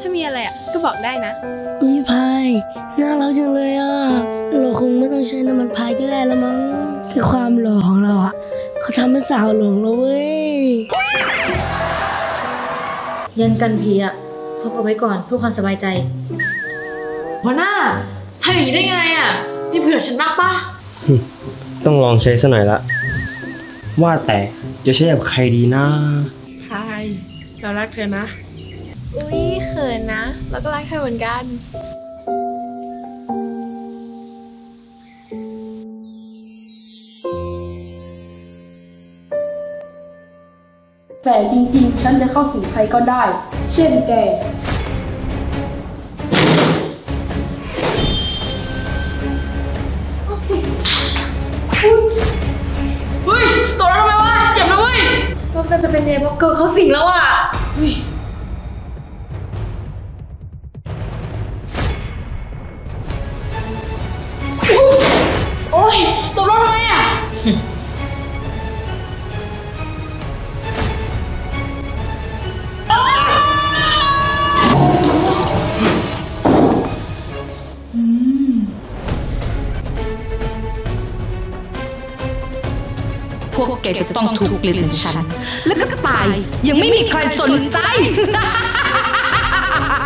ถ้ามีอะไรอะก็บอกได้นะ อุ้ยพายน่ารักจังเลยอะ เราคงไม่ต้องใช้น้ำมันพายก็ได้แล้วมั้งคือความหล่อของเราอะเขาทำให้สาวหลงแล้วเว้ย ยันกันผีอะพกเอาไว้ก่อนเพื่อความสบายใจหัวหน้าทำอย่างนี้ได้ไงอะนี่เผื่อฉันมากปะต้องลองใช้ซะหน่อยละ ว่าแต่จะใช้กับใครดีนะพายเรารักเธอนะ อุ้ยเขินนะ แล้วก็รักเธอเหมือนกัน แต่จริงๆ ฉันจะเข้าสิงใครก็ได้ เช่นแก เฮ้ยตกแล้วทำไมวะเจ็บนะเว้ยก็น่าจะเป็นเนบล็อกเกอร์เขาสิงแล้วอะโแกจะต้องถูกเกลียดเหมือนฉัน แล้วก็ตายยังไม่มีใครสนใจ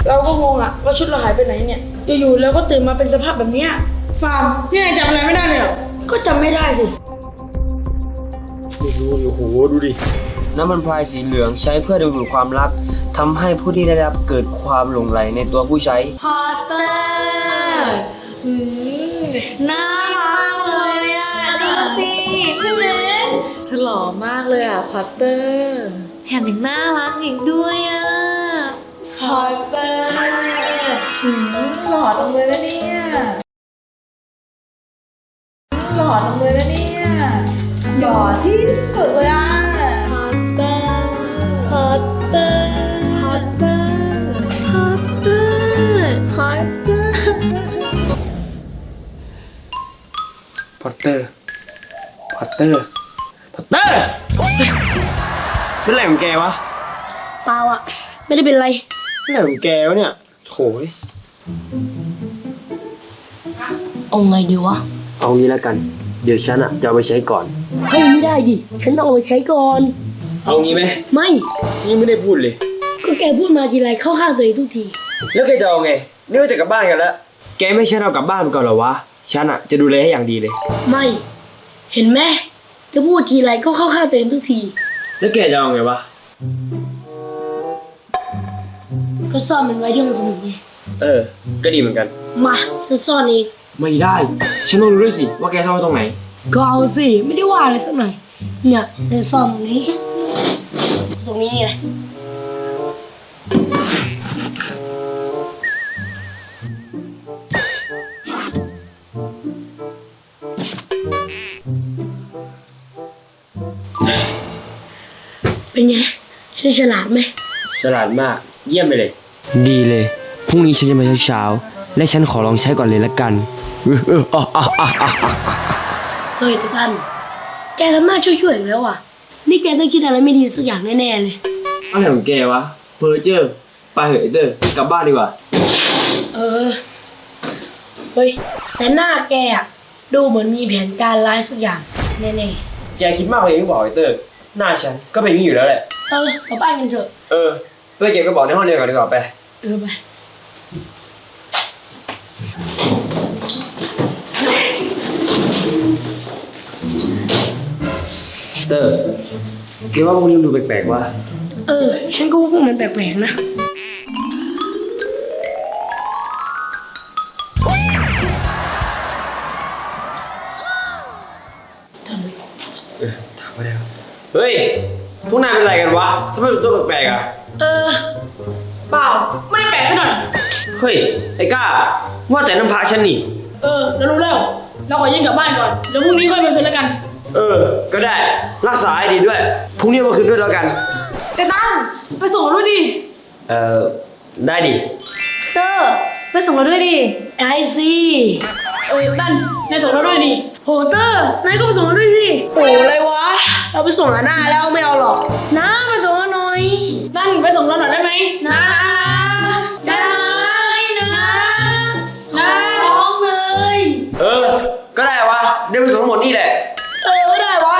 เราก็งงอะว่าชุดเราหายไปไหนเนี่ย อยู่ๆแล้วก็ตื่นมาเป็นสภาพแบบเนี้ยฟาร์มพี่นายจำอะไรไม่ได้เลยเหรอก็จำไม่ได้สิไม่รู้โอ้โหดูดิ น้ำมันพรายสีเหลืองใช้เพื่อดึงดูดความรักทำให้ผู้ที่ได้รับเกิดความหลงใหลในตัวผู้ใช้ พอตเตอร์หืมน่ารักเลยอะดูสิใช่ไหม เธอหล่อมากเลยอะพัตเตอร์แถมยังน่ารักอีกด้วยอะพัตเตอร์หืมหล่อจังเลยนะเนี่ยหล่อจังเลยนะเนี่ยหล่อที่สุดเลยอะพัตเตอร์พัตเตอร์พัตเตอร์พอตเตอร์พอตเตอร์พอตเตอร์พอตเตอร์ พอตเตอร์เป็นอะไรของแกวะเปล่าอะ ไม่ได้เป็นไร เป็นอะไรของแกวะเนี่ยโถยเอาไงดีวะ เอางี้แล้วกัน เดี๋ยวฉันอะจะเอาไปใช้ก่อน เฮ้ยไม่ได้ดิ ฉันต้องเอาไปใช้ก่อน เอางี้ไหมไม่ นี่ไม่ได้พูดเลย ก็แกพูดมาทีไรเข้าข้างตัวเองทุกที แล้วแกจะเอาไงนี่ก็จะกลับบ้านกันแล้วแกไม่ให้ฉันเอากลับบ้านไปก่อนเหรอวะฉันอะจะดูแลให้อย่างดีเลย ไม่ เห็นไหม จะพูดทีไรก็เข้าข้างตัวเองทุกที แล้วแกจะเอาไงวะ ก็ซ่อนมันไว้ที่ห้องสมุดไงเออ ก็ดีเหมือนกัน มาฉันซ่อนเองไม่ได้ ฉันต้องรู้ด้วยสิว่าแกซ่อนไว้ตรงไหน ก็เอาสิไม่ได้ว่าอะไรสักหน่อยเนี่ยฉันซ่อนตรงนี้ ตรงนี้ไง เป็นไงฉันฉลาดไหมฉลาดมาก เยี่ยมไปเลย ดีเลย พรุ่งนี้ฉันจะมาเช้าๆ และฉันขอลองใช้ก่อนเลยละกันเออเอออะอะอะอะอะเฮ้ยแต่ท่านแกทำหน้าช่วยๆอีกแล้วอะ นี่แกต้องคิดอะไรไม่ดีสักอย่างแน่ๆเลย อะไรของแกวะ เพอเจอร์ ไปเหอะไอ้เตอร์กลับบ้านดีกว่า เออ เฮ้ย แต่หน้าแกอะดูเหมือนมีแผนการร้ายสักอย่างแน่แกคิดมากไปเองหรือเปล่าไอ้เตอร์ หน้าฉันก็เป็นอย่างนี้อยู่แล้วแหละๆเออกลับบ้านกันเถอะ เออเพื่อเก็บกระบอกในห้องเดียวกันดีกว่าไป เออไป เตอร์แกว่าพวกนี้มันดูแปลกๆว่ะเออ ฉันก็ว่าพวกมันแปลกๆนะ เฮ้ย พวกนายเป็นอะไรกันวะทำไมเป็นตัวแปลกๆอะ เออ เปล่า ไม่ได้แปลกซะหน่อย เฮ้ย ไอ้ก้า ว่าแต่น้ำพระฉันนี่ เออเรารู้แล้ว เราขอเย็นกลับบ้านก่อน เดี๋ยวพรุ่งนี้ค่อยไปเป็นแล้วกัน เออ ก็ได้ รักษาให้ดีด้วย พรุ่งนี้เอามาคืนด้วยแล้วกันแต่ตั้นไปส่งเราด้วยดิ เออได้ดิ เตอร์ไปส่งเราด้วยดิ ไอซี เออตันนายส่งเราด้วยดิโหเตอร์นายก็ไปส่งเราด้วยสิโอ้อไรวะ เราไปส่งอาหน้าแล้วไม่เอาหรอกน้าไปส่งเราหน่อยตันไปส่งเราหน่อยได้ไหมน้าได้นะน้าน้องเลย เออ ก็ได้วะเดี๋ยวไปส่งทั้งหมดนี่แหละ เออได้วะ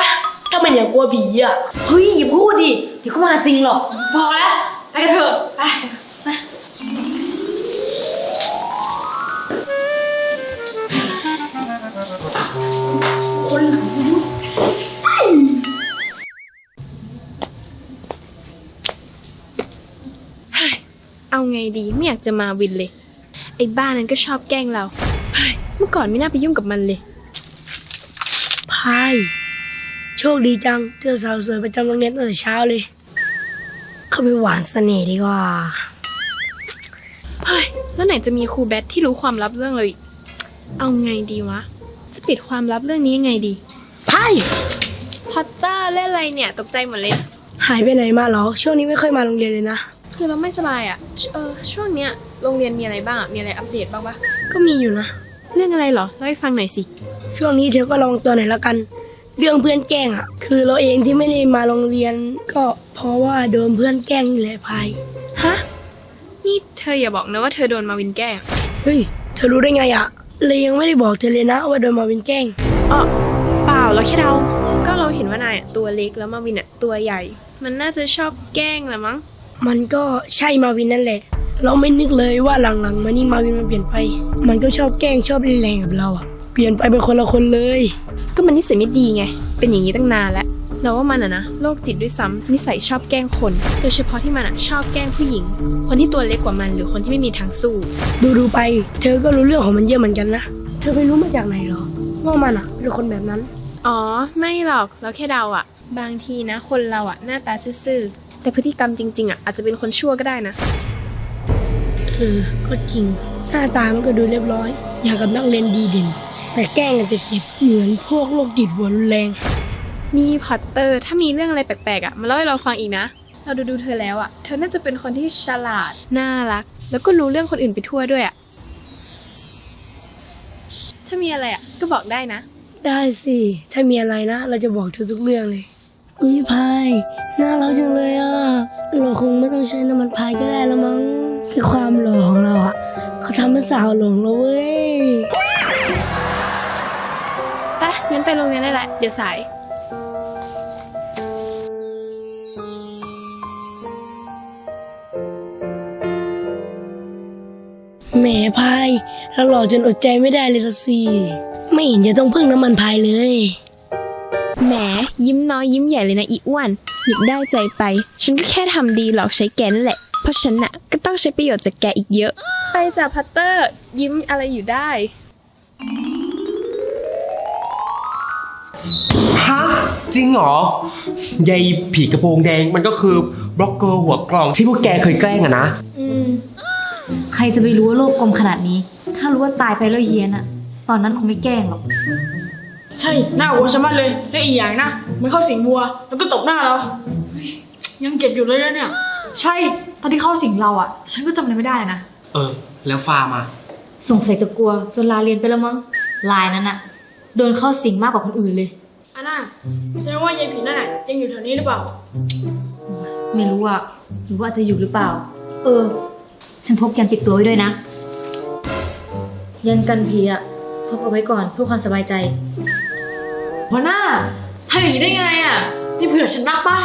ถ้ามันอย่างกลัวผีอะ เฮ้ยอย่าพูดดิเดี๋ยวก็มาจริงหรอก พอแล้ว ไปกันเถอะ ไป เอาไงดีไม่อยากจะมาวินเลย ไอ้บ้านนั้นก็ชอบแกล้งเราเฮ้ยเมื่อก่อนไม่น่าไปยุ่งกับมันเลย พาย โชคดีจัง เจอสาวสวยประจำโรงเรียนตั้งแต่เช้าเลย เข้าไปหวานเสน่ห์ดีกว่า เฮ้ยแล้วไหนจะมีครูแบทที่รู้ความลับเรื่องเราอีกเอาไงดีวะ จะปิดความลับเรื่องนี้ยังไงดี พาย พอตเตอร์เล่นอะไรเนี่ยตกใจหมดเลย หายไปไหนมาเหรอ ช่วงนี้ไม่ค่อยมาโรงเรียนเลยนะ คือเราไม่สบายอะ่ะ เออ ช่วงเนี้ยโรงเรียนมีอะไรบ้างอะมีอะไรอัปเดตบ้างปะก็มีอยู่นะ เรื่องอะไรเหรอเล่าให้ฟังหน่อยสิ ช่วงนี้เธอก็ลองตัวหน่อยละกัน เรื่องเพื่อนแกล้งอะคือเราเองที่ไม่ได้มาโรงเรียน ก็เพราะว่าโดนเพื่อนแกล้งนี่แหละพายฮะ นี่เธออย่าบอกนะว่าเธอโดนมาวินแกล้งเฮ้ย เธอรู้ได้ไงอะเลยยังไม่ได้บอกเธอเลยนะว่าโดนมาวินแกล้งอ๋อเปล่าเราแค่เดาก็เราเห็นว่านายอะตัวเล็กแล้วมาวินอะตัวใหญ่ มันน่าจะชอบแกล้งแหละมั้ง มันก็ใช่มาวินนั่นแหละ เราไม่นึกเลยว่าหลังๆมานี่มาวินมันเปลี่ยนไป มันก็ชอบแกล้งชอบเล่นแรงกับเราอะเปลี่ยนไปเป็นคนละคนเลย ก็มันนิสัยไม่ดีไง เป็นอย่างนี้ตั้งนานแล้ว เราว่ามันอะนะโรคจิตด้วยซ้ำนิสัยชอบแกล้งคน โดยเฉพาะที่มันอะชอบแกล้งผู้หญิง คนที่ตัวเล็กกว่ามันหรือคนที่ไม่มีทางสู้ ดูดูๆไป เธอก็รู้เรื่องของมันเยอะเหมือนกันนะ เธอไปรู้มาจากไหนเหรอ ว่ามันอะเป็นคนแบบนั้น อ๋อ ไม่หรอก เราแค่เดาอะบางทีนะ คนเราอะหน้าตาซื่อๆ แต่พฤติกรรมจริง ๆอะอาจจะเป็นคนชั่วก็ได้นะเออก็จริง หน้าตามันก็ดูเรียบร้อย อย่างกับนักเรียนดีเด่น แต่แกล้งกันเจ็บๆเหมือนพวกโรคจิตหัวรุนแรง นี่พอตเตอร์ถ้ามีเรื่องอะไรแปลกๆอะมาเล่าให้เราฟังอีกนะ เราดูดูๆเธอแล้วอะเธอน่าจะเป็นคนที่ฉลาด น่ารัก แล้วก็รู้เรื่องคนอื่นไปทั่วด้วยอะถ้ามีอะไรอะก็บอกได้นะ ได้สิ ถ้ามีอะไรนะ เราจะบอกเธอทุกเรื่องเลย อุ้ยพายน่ารักจังเลยอะเราคงไม่ต้องใช้น้ำมันพายก็ได้แล้วมั้งคือความหล่อของเราอะเขาทำให้สาวหลงเราเว้ยไปงั้นไปโรงเรียนได้ละเดี๋ยวสาย แหมพายเราหล่อจนอดใจไม่ได้เลยละสิ ไม่เห็นจะต้องพึ่งน้ำมันพายเลยแหม ยิ้มน้อยยิ้มใหญ่เลยนะอีอ้วนอยากได้ใจไป ฉันก็แค่ทำดีหลอกใช้แกนั่นแหละ เพราะฉันน่ะก็ต้องใช้ประโยชน์จากแกอีกเยอะ ไปจ้ะพัตเตอร์ ยิ้มอะไรอยู่ได้ ฮะ จริงเหรอยายผีกระโปรงแดงมันก็คือบล็อกเกอร์หัวกล่องที่พวกแกเคยแกล้งอะนะ อืม ใครจะไปรู้ว่าโลกกลมขนาดนี้ ถ้ารู้ว่าตายไปแล้วเฮียนอะตอนนั้นคงไม่แกล้งหรอก ใช่ หน้าวัวชะมัดเลย และอีกอย่างนะ มันเข้าสิงวัว แล้วก็ตบหน้าเราเฮ้ยยังเก็บอยู่เลยนะเนี่ย ใช่ ตอนที่เข้าสิงเราอะ ฉันก็จำอะไรไม่ได้นะ เออ แล้วฟาร์มอะสงสัยจะกลัวจนลาเรียนไปแล้วมั้ง ลายนั้นอะโดนเข้าสิงมากกว่าคนอื่นเลย อันน่าแสดงว่ายายผีนั่นน่ะยังอยู่แถวนี้หรือเปล่า ไม่รู้อะหรือว่าจะอยู่หรือเปล่า เออ ฉันพกยันติดตัวไว้ด้วยนะ ยันกันผีอะ พกเอาไว้ก่อนเพื่อความสบายใจ หัวหน้าทำอย่างนี้ได้ไงอะนี่เผื่อฉันนักปะ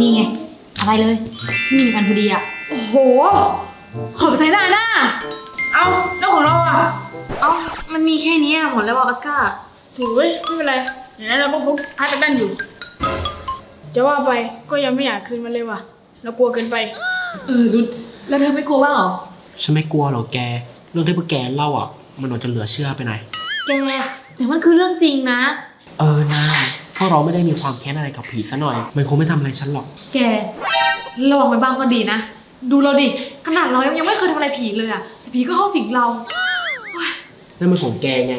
นี่ไงอะไรเลยฉันมีกันพอดีอะโอ้โห ขอบใจหน้าหน้า เอาแล้วของเราอะ เอ้ามันมีแค่นี้อะหมดแล้วอะออสการ์ถูกเว้ยไม่เป็นไรอย่างนั้นเราก็พกพาร์ตแบนอยู่ จะว่าไปก็ยังไม่อยากคืนมันเลยว่ะ เรากลัวเกินไป เออรุดแล้วเธอไม่กลัวบ้างเหรอ ฉันไม่กลัวหรอกแก เรื่องที่พวกแกเล่าอะ มันอาจจะเหลือเชื่อไปหน่อย แกแต่มันคือเรื่องจริงนะ เออนะเพราะเราไม่ได้มีความแค้นอะไรกับผีซะหน่อย มันคงไม่ทำอะไรฉันหรอก แกระวังไว้บ้างก็ดีนะ ดูเราดิ ขนาดเรายังไม่เคยทำอะไรผีเลยอะแต่ผีก็เข้าสิงเรา นั่นมันของแกไง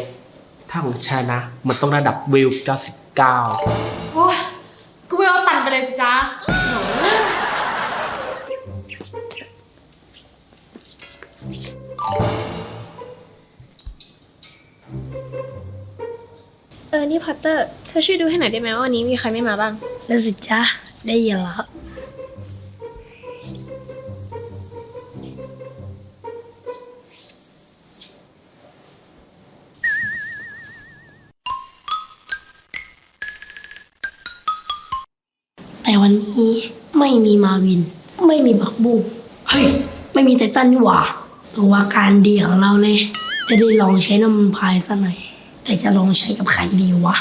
ถ้าของฉันนะ มันต้องระดับวิว 99 โอ้ยก็ไม่เอาตันไปเลยสิจ้า เออ นี่พอตเตอร์ เธอช่วยดูให้หน่อยได้ไหมว่าวันนี้มีใครไม่มาบ้าง แล้วสิจ๊ะได้ยินแล้วพวันนี้ไม่มีมาวิน ไม่มีบักบุ้งเฮ้ย ไม่มีไททันนี่หว่าตัวการดีของเราเลย จะได้ลองใช้น้ำมันพายซะหน่อย แต่จะลองใช้กับใครดีวะ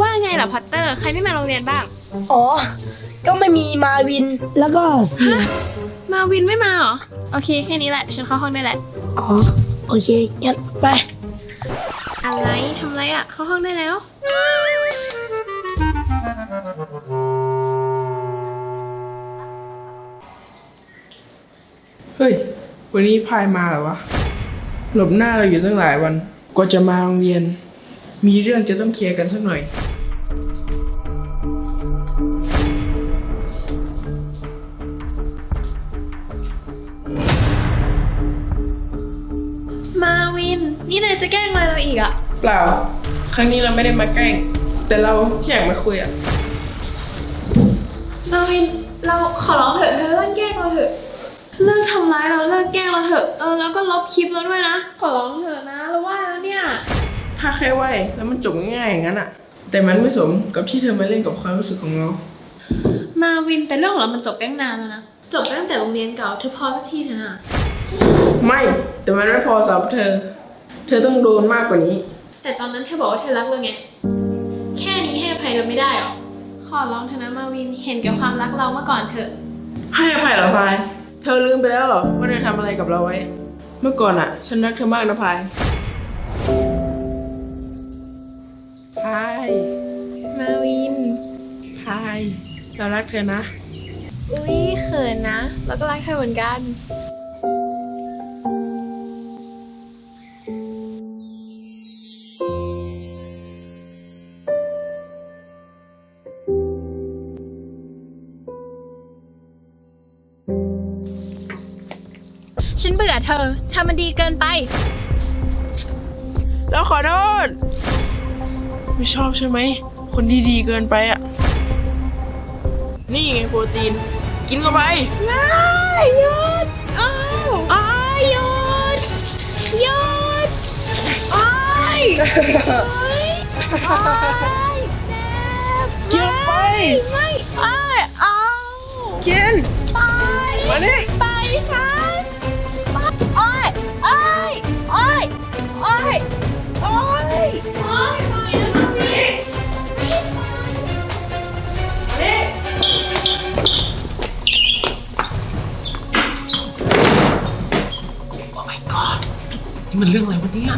ว่าไงล่ะพัตเตอร์ ใครไม่มาโรงเรียนบ้าง อ๋อ ก็ไม่มีมาวินแล้วก็เสียมาวินไม่มาเหรอ โอเคแค่นี้แหละ ฉันเข้าห้องได้แหละ อ๋อ โอเคงั้นไป อะไรทำไรอะ เข้าห้องได้แล้ว เฮ้ย วันนี้พายมาเหรอวะ หลบหน้าเราอยู่ตั้งหลายวัน กว่าจะมาโรงเรียน มีเรื่องจะต้องเคลียร์กันสักหน่อย มาวิน นี่นายจะแกล้งอะไรเราอีกอะเปล่า ครั้งนี้เราไม่ได้มาแกล้ง แต่เราแค่อยากมาคุยอะมาวิน เราขอร้องเถอะเธอเลิกแกล้งเราเถอะ เลิกทำร้ายเราเลิกแกล้งเราเถอะเออแล้วก็ลบคลิปเราด้วยนะ ขอร้องเถอะนะเราว่าแล้วเนี่ย ถ้าแค่ไหวแล้วมันจบง่ายๆอย่างนั้นอะแต่มันไม่สมกับที่เธอมาเล่นกับความรู้สึกของเรา มาวินแต่เรื่องของเรามันจบไปตั้งนานแล้วนะจบไปตั้งแต่โรงเรียนเก่าเธอพอสักทีเถอะนะไม่แต่มันไม่พอสำหรับเธอ เธอต้องโดนมากกว่านี้ แต่ตอนนั้นเธอบอกว่าเธอรักเราไงแค่นี้ให้อภัยเราไม่ได้หรอขอร้องเถอะนะมาวินเห็นแก่ความรักเราเมื่อก่อนเถอะให้อภัยเหรอพาย เธอลืมไปแล้วเหรอว่าเธอทำอะไรกับเราไว้ เมื่อก่อนอะฉันรักเธอมากนะพายพายมาวิน พายเรารักเธอนะ อุ้ยเขินนะ แล้วก็รักเธอเหมือนกัน เบื่อเธอทำมันดีเกินไป เราขอโทษ ไม่ชอบใช่ไหม คนดีๆเกินไปอะนี่ไงโปรตีน กินเข้าไปง่ายหยุดอ้าวอ้ายหยุดหยุดอ้ายอ้ายอ้ายเจ็บกินไป ไม่อ้ายเอากิน ไป มานี่ไปฉัน อ้ายอ้ายอ้ายอ้ายอ้ายอ้ายไปนะพี่นี่มันเรื่องอะไรวะเนี่ย